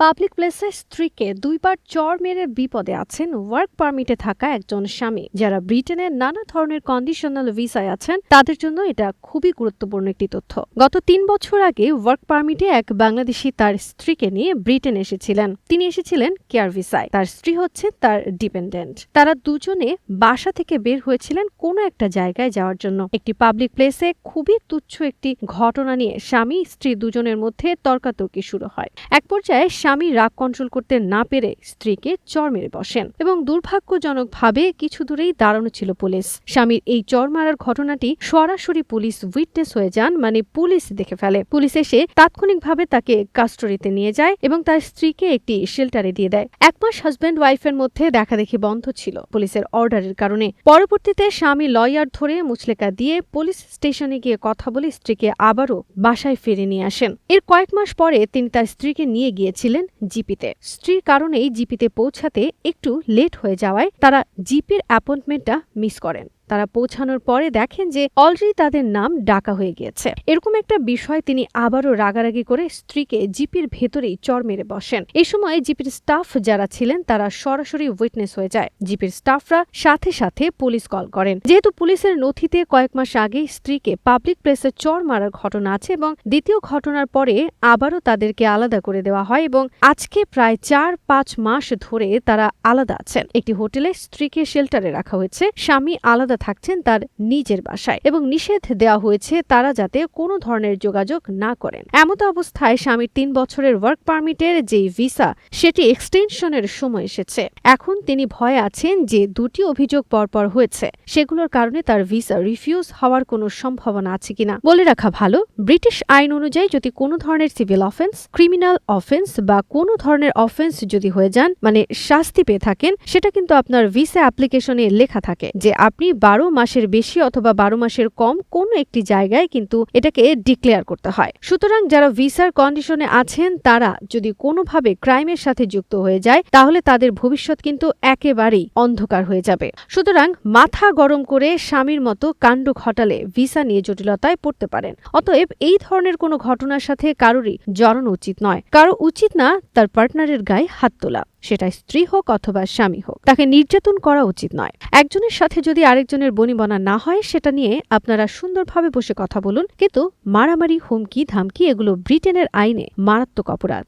Public প্লেসে স্ত্রীকে দুইবার চর মেরে বিপদে আছেন ওয়ার্ক পারমিটে থাকা একজন স্বামী। যারা ব্রিটেনের নানা ধরনের কন্ডিশনাল ভিসায় আছেন, তাদের জন্য এটা খুবই গুরুত্বপূর্ণ একটি তথ্য। গত তিন বছর আগে ওয়ার্ক পারমিটে এক বাংলাদেশি তার স্ত্রীকে নিয়ে ব্রিটেন এসেছিলেন। তিনি এসেছিলেন কেয়ার ভিসায়। তার স্ত্রী হচ্ছে তার ডিপেন্ডেন্ট। তারা দুজনে বাসা থেকে বের হয়েছিলেন কোনো একটা জায়গায় যাওয়ার জন্য। একটি পাবলিক প্লেসে খুবই তুচ্ছ একটি ঘটনা নিয়ে স্বামী স্ত্রী দুজনের মধ্যে তর্কাতর্কি শুরু হয়। এক পর্যায়ে স্বামী রাগ কন্ট্রোল করতে না পেরে স্ত্রীকে চর মেরে বসেন এবং দুর্ভাগ্যজনকভাবে কিছু দূরেই দাঁড়ানো ছিল পুলিশ। স্বামীর এই চর মারার ঘটনাটি সরাসরি পুলিশ উইটনেস হয়ে যান মানে পুলিশ দেখে ফেলে। পুলিশ এসে তাৎক্ষণিকভাবে তাকে কাস্টডিতে নিয়ে যায় এবং তার স্ত্রীকে একটি শেল্টারে দিয়ে দেয়। এক মাস হাজব্যান্ড ওয়াইফের মধ্যে দেখাদেখি বন্ধ ছিল পুলিশের অর্ডারের কারণে। পরবর্তীতে স্বামী লয়ার ধরে মুচলেকা দিয়ে পুলিশ স্টেশনে গিয়ে কথা বলে স্ত্রীকে আবারও বাসায় ফিরে নিয়ে আসেন। এর কয়েক মাস পরে তিনি তার স্ত্রীকে নিয়ে গিয়েছিলেন। জিপিতে। স্ত্রীর কারণেই জিপিতে পৌঁছাতে একটু লেট হয়ে যাওয়ায় তারা জিপির অ্যাপয়েন্টমেন্টটা মিস করেন। তারা পৌঁছানোর পরে দেখেন যে অলরেডি তাদের নাম ডাকা হয়ে গিয়েছে। এরকম একটা বিষয় তিনি আবারও রাগারাগি করে স্ত্রীকে জিপির ভেতরেই চর মেরে বসেন। এই সময় জিপির স্টাফ যারা ছিলেন তারা সরাসরি উইটনেস হয়ে যায়। জিপির স্টাফরা সাথে সাথে পুলিশ কল করেন। যেহেতু পুলিশের নথিতে কয়েক মাস আগে স্ত্রীকে পাবলিক প্লেসে চর মারার ঘটনা আছে এবং দ্বিতীয় ঘটনার পরে আবারও তাদেরকে আলাদা করে দেওয়া হয় এবং আজকে প্রায় চার পাঁচ মাস ধরে তারা আলাদা আছেন। একটি হোটেলে স্ত্রীকে শেল্টারে রাখা হয়েছে। স্বামী আলাদা থাকছেন তার নিজের বাসায় এবং নিষেধ দেওয়া হয়েছে তারা যাতে কোনো ধরনের যোগাযোগ না করেন। এমত অবস্থায় স্বামীর তিন বছরের ওয়ার্ক পারমিটের যে ভিসা সেটি এক্সটেনশনের সময় এসেছে। এখন তিনি ভয়ে আছেন যে দুটি অভিযোগ পরপর হয়েছে। সেগুলোর কারণে তার ভিসা রিফিউজ হওয়ার কোনো সম্ভাবনা আছে কিনা বলে রাখা ভালো। ব্রিটিশ আইন অনুযায়ী যদি কোনো ধরনের সিভিল অফেন্স ক্রিমিনাল অফেন্স বা কোনো ধরনের অফেন্স যদি হয়ে যান মানে শাস্তি পেয়ে থাকেন, সেটা কিন্তু আপনার ভিসা অ্যাপ্লিকেশনে লেখা থাকে যে আপনি বারো মাসের বেশি অথবা বারো মাসের কম কোনো একটি জায়গায় কিন্তু এটাকে ডিক্লেয়ার করতে হয়। সুতরাং যারা ভিসার কন্ডিশনে আছেন, তারা যদি কোনোভাবে ক্রাইমের সাথে যুক্ত হয়ে যায়, তাহলে তাদের ভবিষ্যৎ কিন্তু একেবারেই অন্ধকার হয়ে যাবে। সুতরাং মাথা গরম করে স্বামীর মতো কাণ্ড ঘটালে ভিসা নিয়ে জটিলতায় পড়তে পারেন। অতএব এই ধরনের কোনো ঘটনার সাথে কারোরই জড়ানো উচিত নয়। কারও উচিত না তার পার্টনারের গায়ে হাত তোলা। সেটা স্ত্রী হোক অথবা স্বামী হোক। তাকে নির্যাতন করা উচিত নয়। একজনের সাথে যদি আরেকজনের বনিবনা না হয়, সেটা নিয়ে আপনারা সুন্দরভাবে বসে কথা বলুন। কিন্তু মারামারি, হুমকি, ধামকি, এগুলো ব্রিটেনের আইনে মারাত্মক অপরাধ।